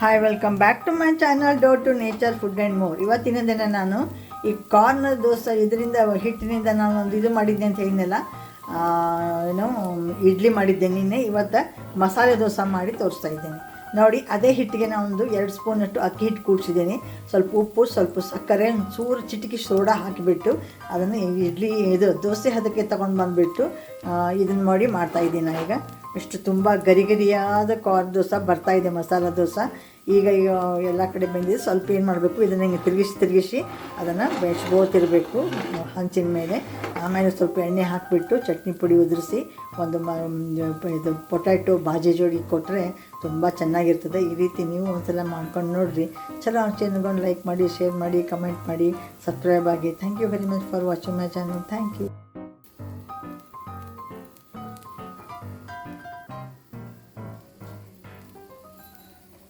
Hi welcome back to my channel door to nature food and more ಇವತ್ತಿನ ದಿನ ನಾನು ಈ ಕಾರ್ನ್ ದೋಸೆ ಇದರಿಂದ, ಹಿಟ್ಟಿನಿಂದ ನಾನು ಒಂದು ಇದು ಮಾಡಿದ್ದೆ ಅಂತ ಹೇಳಿದ್ನಲ್ಲ ಏನು, ಇಡ್ಲಿ ಮಾಡಿದ್ದೆ ನಿನ್ನೆ. ಇವತ್ತು ಮಸಾಲೆ ದೋಸೆ ಮಾಡಿ ತೋರಿಸ್ತಾ ಇದ್ದೇನೆ. ನೋಡಿ, ಅದೇ ಹಿಟ್ಟಿಗೆ ನಾನು ಒಂದು ಎರಡು ಸ್ಪೂನಷ್ಟು ಅಕ್ಕಿ ಹಿಟ್ಟು ಕೂಡಿಸಿದ್ದೀನಿ. ಸ್ವಲ್ಪ ಉಪ್ಪು, ಸ್ವಲ್ಪ ಸಕ್ಕರೆ ಚೂರು ಚಿಟಿಕೆ ಸೋಡಾ ಹಾಕಿಬಿಟ್ಟು ಅದನ್ನು ಇಡ್ಲಿ, ಇದು ದೋಸೆ ಹದಕ್ಕೆ ತೊಗೊಂಡು ಬಂದುಬಿಟ್ಟು ಇದನ್ನು ಮಾಡಿ ಮಾಡ್ತಾಯಿದ್ದೀನಿ ನಾನು ಈಗ. ಇಷ್ಟು ತುಂಬ ಗರಿ ಗರಿಯಾದ ದೋಸೆ ಬರ್ತಾ ಇದೆ, ಮಸಾಲ ದೋಸೆ. ಈಗ ಈಗ ಎಲ್ಲ ಕಡೆ ಬಂದಿದೆ. ಸ್ವಲ್ಪ ಏನು ಮಾಡಬೇಕು, ಇದನ್ನು ಹಿಂಗೆ ತಿರುಗಿಸಿ ತಿರುಗಿಸಿ ಅದನ್ನು ಬೆಳೆಸ್ಬೋತಿರಬೇಕು ಹಂಚಿನ ಮೇಲೆ. ಆಮೇಲೆ ಸ್ವಲ್ಪ ಎಣ್ಣೆ ಹಾಕಿಬಿಟ್ಟು ಚಟ್ನಿ ಪುಡಿ ಉದುರಿಸಿ ಒಂದು ಮ ಇದು ಪೊಟ್ಯಾಟೊ ಬಾಜಿ ಜೋಡಿ ಕೊಟ್ಟರೆ ತುಂಬ ಚೆನ್ನಾಗಿರ್ತದೆ. ಈ ರೀತಿ ನೀವು ಒಂದ್ಸಲ ಮಾಡ್ಕೊಂಡು ನೋಡಿರಿ. ಚಲೋ ಚೆಂದ್ಕೊಂಡು ಲೈಕ್ ಮಾಡಿ ಶೇರ್ ಮಾಡಿ ಕಮೆಂಟ್ ಮಾಡಿ ಸಬ್ಸ್ಕ್ರೈಬ್ ಆಗಿ. Thank you very much for watching my channel thank you